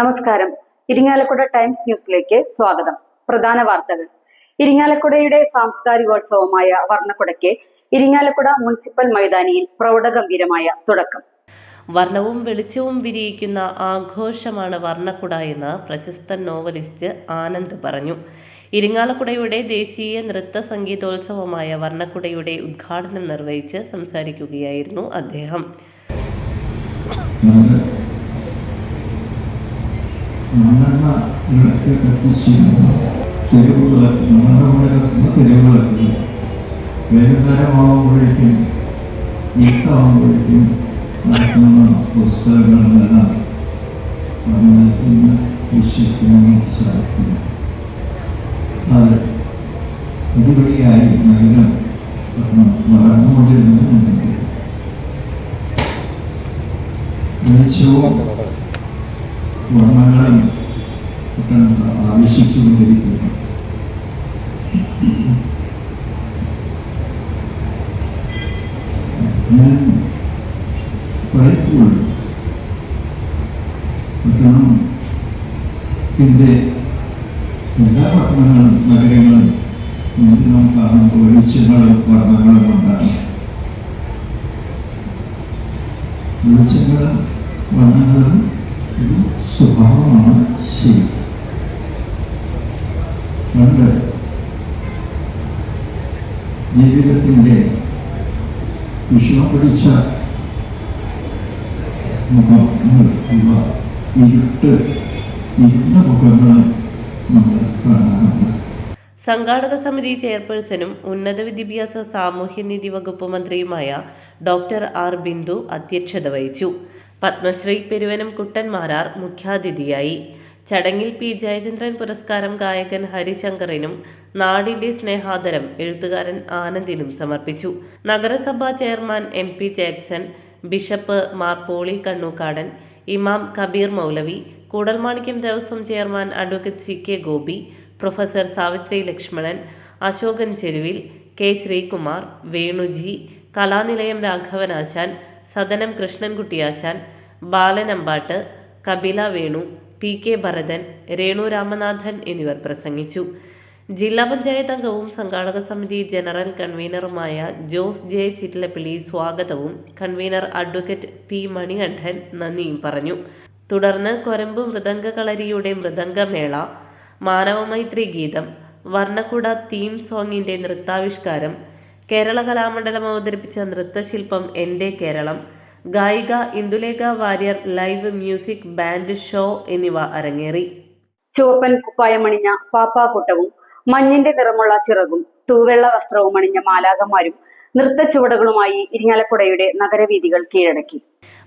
നമസ്കാരം. ഇരിങ്ങാലക്കുട ടൈംസ് ന്യൂസിലേക്ക് സ്വാഗതം. പ്രധാന വാർത്തകൾ. ഇരിങ്ങാലക്കുടയുടെ സാംസ്കാരികോത്സവമായ വർണക്കുടയ്ക്ക് ഇരിങ്ങാലക്കുട മുനിസിപ്പൽ മൈതാനിയിൽ പ്രൗഢഗംഭീരമായ തുടക്കം. വർണവും വെളിച്ചവും വിരിയിക്കുന്ന ആഘോഷമാണ് വർണക്കുട എന്ന് പ്രശസ്ത നോവലിസ്റ്റ് ആനന്ദ് പറഞ്ഞു. ഇരിങ്ങാലക്കുടയുടെ ദേശീയ നൃത്ത സംഗീതോത്സവമായ വർണക്കുടയുടെ ഉദ്ഘാടനം നിർവഹിച്ച് സംസാരിക്കുകയായിരുന്നു അദ്ദേഹം. മണ്ണെണ്ണ വിളക്ക് കത്തിച്ചിരുന്ന തെരുവുകളൊക്കെ മണ്ണെണ്ണ കത്തുന്ന തെരുവുകളൊക്കെ വൈകുന്നേരമാകുമ്പോഴേക്കും ഈട്ടാകുമ്പോഴേക്കും നടക്കുന്ന പുസ്തകങ്ങളെല്ലാം നമ്മൾ ഇന്ന് വിശ്വസിക്കുന്നു സാധിക്കുന്നു അത് അടിപൊളിയായി നഗരം വളർന്നുകൊണ്ടിരുന്നുണ്ടെങ്കിൽ വെളിച്ചവും വർണങ്ങളും നമ്മൾ ആവേശിച്ചുകൊണ്ടിരിക്കുന്നു. ഞാൻ പലപ്പോഴും പട്ടണത്തിന്റെ എല്ലാ പട്ടണങ്ങളും നഗരങ്ങളും നമുക്ക് നാം കാണുമ്പോൾ വെളിച്ചങ്ങളും വർണങ്ങളും ഉണ്ടാകും വെളിച്ചങ്ങളും വർണങ്ങളും ഒരു സ്വഭാവമാണ് ശരി. പണ്ട് ജീവിതത്തിന്റെ വിഷമം പിടിച്ച മുഖങ്ങൾ ഇവ ഇരുട്ട് ഇരുണ്ട മുഖങ്ങൾ നമ്മൾ കാണാറുണ്ട്. സംഘാടക സമിതി ചെയർപേഴ്സണും ഉന്നത വിദ്യാഭ്യാസ സാമൂഹ്യനീതി വകുപ്പ് മന്ത്രിയുമായ ഡോക്ടർ ആർ ബിന്ദു അധ്യക്ഷത വഹിച്ചു. പത്മശ്രീ പെരുവനം കുട്ടൻ മാരാർ മുഖ്യാതിഥിയായി. ചടങ്ങിൽ പി. ജയചന്ദ്രൻ പുരസ്കാരം ഗായകൻ ഹരിശങ്കറിനും നാടിന്റെ സ്നേഹാദരം എഴുത്തുകാരൻ ആനന്ദിനും സമർപ്പിച്ചു. നഗരസഭാ chairman M. P. Jackson bishop Mar Poly Kannookadan ഇമാം കബീർ മൗലവി Koodalmanikyam Devaswom chairman advocate C. K. Gopi professor Savithri Lakshmanan Ashokan Cheruvil K. Sreekumar Venuji Kalanilayam രാഘവനാശാൻ Sadanam കൃഷ്ണൻകുട്ടിയാശാൻ ബാലനമ്പാട്ട് കപില വേണു പി കെ ഭരതൻ രേണു രാമനാഥൻ എന്നിവർ പ്രസംഗിച്ചു. ജില്ലാ പഞ്ചായത്ത് അംഗവും സംഘാടക സമിതി ജനറൽ കൺവീനറുമായ ജോസ് ജെ ചിറ്റിലപ്പിള്ളി സ്വാഗതവും കൺവീനർ അഡ്വക്കേറ്റ് പി മണികണ്ഠൻ നന്ദിയും പറഞ്ഞു. തുടർന്ന് കൊരമ്പ് മൃദംഗകളരിയുടെ മൃദംഗമേള മാനവമൈത്രി ഗീതം വർണക്കുട തീം സോങ്ങിന്റെ നൃത്താവിഷ്കാരം കേരള കലാമണ്ഡലം അവതരിപ്പിച്ച നൃത്തശില്പം എന്റെ കേരളം ഗായിക Indulekha Warrier live music band show എന്നിവ അരങ്ങേറി. ചുവപ്പൻ കുപ്പായമണിഞ്ഞ പാപ്പാക്കൂട്ടവും മഞ്ഞിന്റെ നിറമുള്ള ചിറകും തൂവെള്ള വസ്ത്രവും അണിഞ്ഞ മാലാകന്മാരും നൃത്തച്ചുവടുകളുമായി ഇരിങ്ങാലക്കുടയുടെ നഗരവീതികൾ കീഴടക്കി.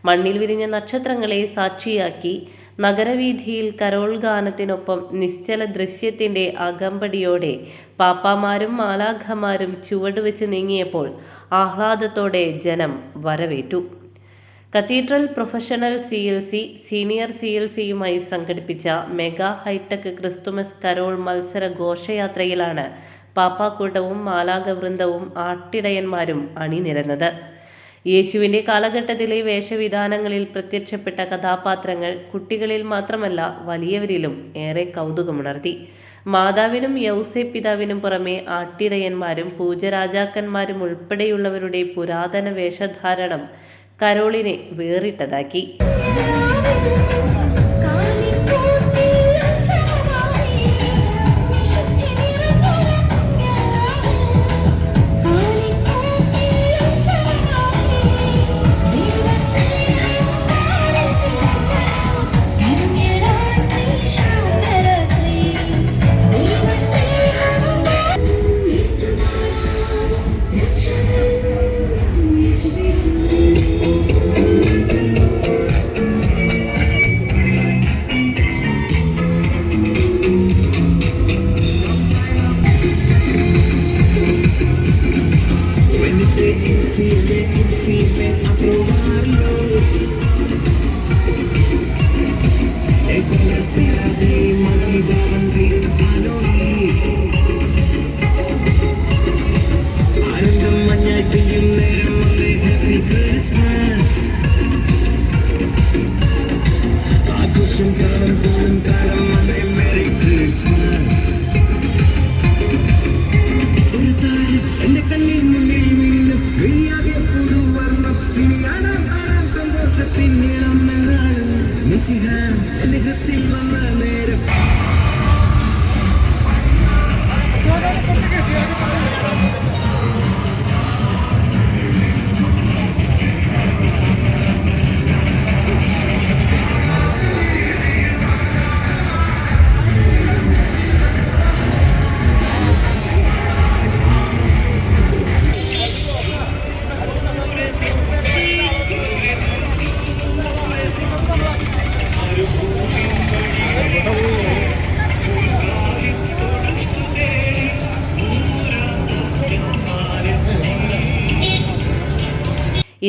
മണ്ണിൽ വിരിഞ്ഞ നക്ഷത്രങ്ങളെ സാക്ഷിയാക്കി നഗരവീഥിയിൽ കരോൾ ഗാനത്തിനൊപ്പം നിശ്ചല ദൃശ്യത്തിന്റെ അകമ്പടിയോടെ പാപ്പാമാരും മാലാഖമാരും ചുവടുവെച്ച് നീങ്ങിയപ്പോൾ ആഹ്ലാദത്തോടെ ജനം വരവേറ്റു. Cathedral professional C L C senior C L സിയുമായി സംഘടിപ്പിച്ച മെഗാ ഹൈടെക് ക്രിസ്തുമസ് കരോൾ മത്സര ഘോഷയാത്രയിലാണ് പാപ്പാക്കൂട്ടവും മാലാഖവൃന്ദവും ആട്ടിടയന്മാരും അണിനിരന്നത്. യേശുവിന്റെ കാലഘട്ടത്തിലെ വേഷവിധാനങ്ങളിൽ പ്രത്യക്ഷപ്പെട്ട കഥാപാത്രങ്ങൾ കുട്ടികളിൽ മാത്രമല്ല വലിയവരിലും ഏറെ കൗതുകമുണർത്തി. മാതാവിനും യൗസെ പിതാവിനും പുറമെ ആട്ടിടയന്മാരും പൂജരാജാക്കന്മാരും ഉൾപ്പെടെയുള്ളവരുടെ പുരാതന വേഷധാരണം കരോളിനെ വേറിട്ടതാക്കി.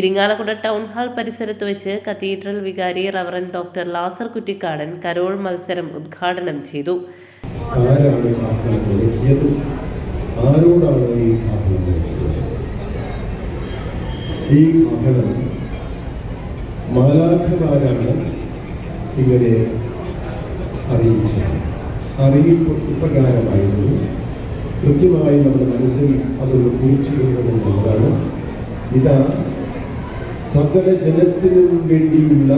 ഇരിങ്ങാലക്കുട ടൗൺ ഹാൾ പരിസരത്ത് വെച്ച് കത്തീഡ്രൽ വികാരി reverend doctor Lazar Kuttikkadan carol മത്സരം ഉദ്ഘാടനം ചെയ്തു. ആരോടാണ് ഈ ഈ കാഹളം മാലാഖമാരാണ് ഇങ്ങനെ അറിയിച്ചത്. അറിയിപ്പ് ഇപ്രകാരമായിരുന്നു കൃത്യമായി നമ്മുടെ മനസ്സിൽ അതൊന്ന് കുറിച്ചിരുന്നതെന്നുള്ളതാണ് ഇതാ സകല ജനത്തിനും വേണ്ടിയുള്ള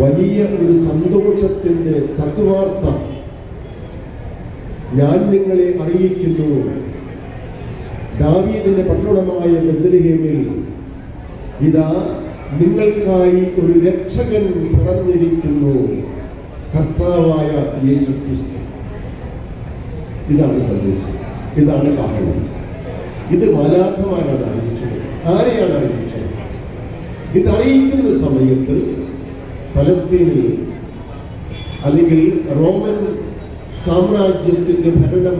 വലിയ ഒരു സന്തോഷത്തിന്റെ സത്വാർത്ത ഞാൻ നിങ്ങളെ അറിയിക്കുന്നു. ദാവീദിന്റെ പട്ടണമായ ബദ്ലഹേമിൽ ഇതാ നിങ്ങൾക്കായി ഒരു രക്ഷകൻ പിറന്നിരിക്കുന്നു. കർത്താവായ യേശു ക്രിസ്തു ഇതാണ് സന്ദേശം. ഇതാണ് കാരണം ഇത് മാലാഖമാരാണ് അറിയിച്ചത്. ആരെയാണ് അറിയിച്ചത്? ഇത് അറിയിക്കുന്ന സമയത്ത് പലസ്തീനിൽ അല്ലെങ്കിൽ റോമൻ സാമ്രാജ്യത്തിന്റെ ഭരണം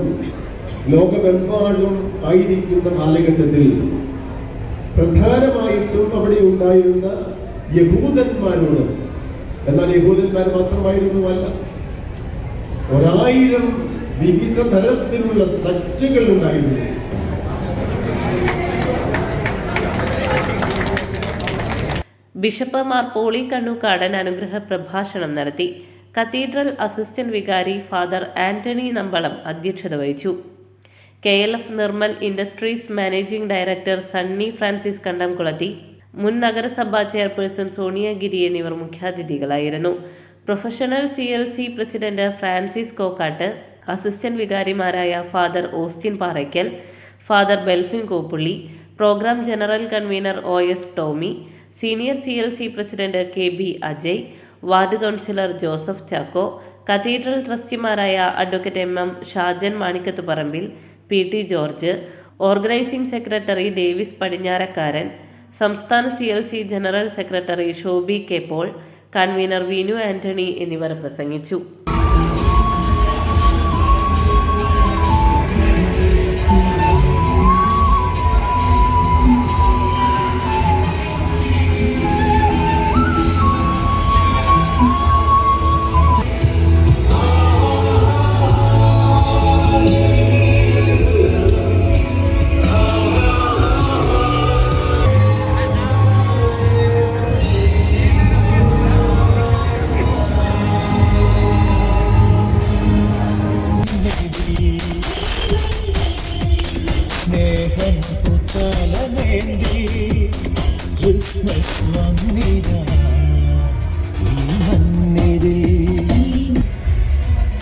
ലോകമെമ്പാടും ആയിരിക്കുന്ന കാലഘട്ടത്തിൽ പ്രധാനമായിട്ടും അവിടെ ഉണ്ടായിരുന്ന യഹൂദന്മാരോട് എന്നാൽ യഹൂദന്മാർ മാത്രമായിരുന്നുമല്ല ഒരായിരം വിവിധ തരത്തിലുള്ള സജ്ജകൾ ഉണ്ടായിരുന്നു. ബിഷപ്പ് മാർ പോളി കണ്ണൂക്കാടൻ അനുഗ്രഹ പ്രഭാഷണം നടത്തി. കത്തീഡ്രൽ അസിസ്റ്റന്റ് വികാരി ഫാദർ ആന്റണി നമ്പളം അധ്യക്ഷത വഹിച്ചു. K L F Nirmal industries managing director Sunny Francis Kandamkulathy. മുൻ നഗരസഭാ ചെയർപേഴ്സൺ സോണിയ ഗിരി എന്നിവർ മുഖ്യാതിഥികളായിരുന്നു. Professional C L C president Francis Kokkat assistant വികാരിമാരായ father Austin Parackal father Belfin Koppulli programme general convener O S Tommy senior C L C president K B Ajay ward councillor Joseph Chacko cathedral ട്രസ്റ്റിമാരായ advocate M M Shajan Manikkath Parambil P T George organising secretary Davis Padinjarakkaran സംസ്ഥാന C L C general secretary Shoby K Paul convener Vinu Antony എന്നിവർ പ്രസംഗിച്ചു.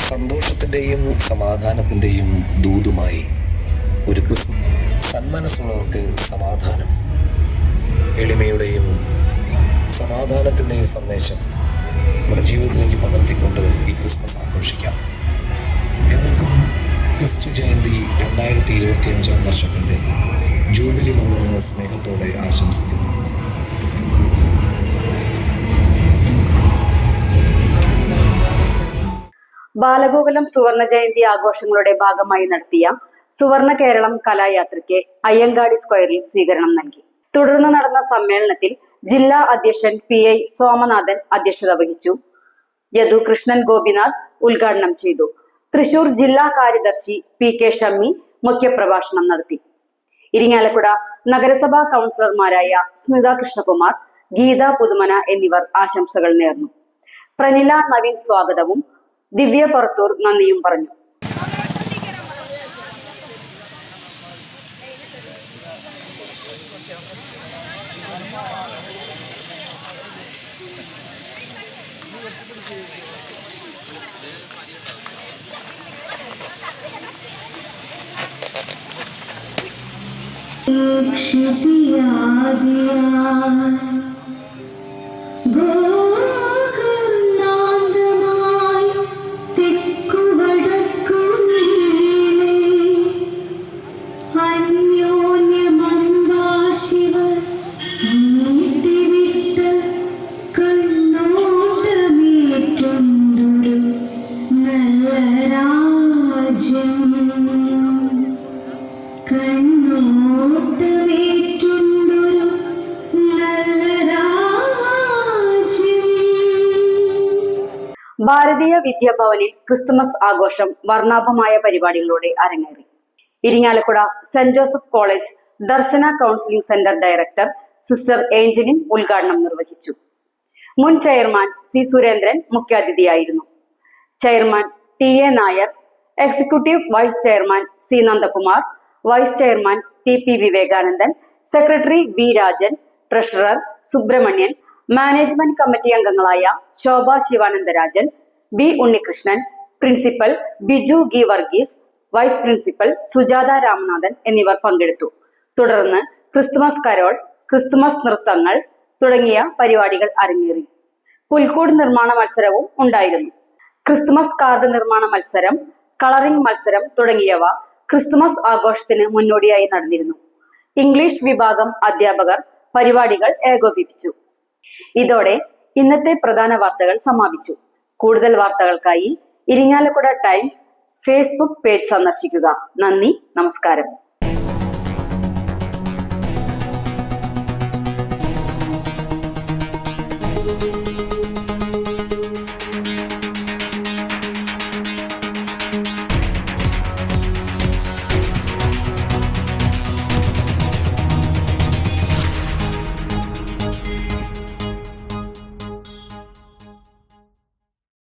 സന്തോഷത്തിന്റെയും സമാധാനത്തിന്റെയും ദൂതുമായി ഒരു സന്മനസ്സുള്ളവർക്ക് സമാധാനം. എളിമയുടെയും സമാധാനത്തിന്റെയും സന്ദേശം നമ്മുടെ ജീവിതത്തിലേക്ക് പകർത്തിക്കൊണ്ട് ഈ ക്രിസ്മസ് ആഘോഷിക്കാം. എല്ലാവർക്കും ക്രിസ്തു ജയന്തി രണ്ടായിരത്തി ഇരുപത്തി അഞ്ചാം വർഷത്തിന്റെ ജൂബിലി മംഗളങ്ങൾ സ്നേഹത്തോടെ ആശംസിക്കുന്നു. ബാലഗോകുലം സുവർണ ജയന്തി ആഘോഷങ്ങളുടെ ഭാഗമായി നടത്തിയ സുവർണ കേരളം കലായാത്രയ്ക്ക് അയ്യങ്കാടി സ്ക്വയറിൽ സ്വീകരണം നൽകി. തുടർന്ന് നടന്ന സമ്മേളനത്തിൽ ജില്ലാ അധ്യക്ഷൻ പി ഐ സോമനാഥൻ അധ്യക്ഷത വഹിച്ചു. യദു കൃഷ്ണൻ ഗോപിനാഥ് ഉദ്ഘാടനം ചെയ്തു. തൃശൂർ ജില്ലാ കാര്യദർശി പി കെ ഷമ്മി മുഖ്യപ്രഭാഷണം നടത്തി. ഇരിങ്ങാലക്കുട നഗരസഭാ കൗൺസിലർമാരായ സ്മിത കൃഷ്ണകുമാർ ഗീത പുതുമന എന്നിവർ ആശംസകൾ നേർന്നു. പ്രനില നവീൻ സ്വാഗതവും ദിവ്യ പുറത്തൂർ നന്ദിയും പറഞ്ഞു. ഗോകർണാന്തമായി വിദ്യാഭവനിൽ ക്രിസ്തുമസ് ആഘോഷം വർണാഭമായ പരിപാടികളോടെ അരങ്ങേറി. Irinjalakuda saint Joseph college Darshana counselling centre director sister Angeline ഉദ്ഘാടനം നിർവഹിച്ചു. മുൻ chairman C Surendran മുഖ്യാതിഥിയായിരുന്നു. Chairman T A Nair executive vice chairman C Nandakumar vice chairman T P Vivekanandan secretary V Rajan treasurer Subramanian management committee അംഗങ്ങളായ Shobha Sivanandarajan B Unnikrishnan principal Biju ഗി Varghese vice principal Sujatha Ramanathan എന്നിവർ പങ്കെടുത്തു. തുടർന്ന് Christmas Carol Christmas നൃത്തങ്ങൾ തുടങ്ങിയ പരിപാടികൾ അരങ്ങേറി. പുൽക്കൂട് നിർമ്മാണ മത്സരവും ഉണ്ടായിരുന്നു. ക്രിസ്തുമസ് കാർഡ് നിർമ്മാണ മത്സരം കളറിംഗ് മത്സരം തുടങ്ങിയവ ക്രിസ്തുമസ് ആഘോഷത്തിന് മുന്നോടിയായി നടന്നിരുന്നു. ഇംഗ്ലീഷ് വിഭാഗം അധ്യാപകർ പരിപാടികൾ ഏകോപിപ്പിച്ചു. ഇതോടെ ഇന്നത്തെ പ്രധാന വാർത്തകൾ സമാപിച്ചു. കൂടുതൽ വാർത്തകൾക്കായി ഇരിങ്ങാലക്കുട ടൈംസ് ഫേസ്ബുക്ക് പേജ് സന്ദർശിക്കുക. നന്ദി നമസ്കാരം.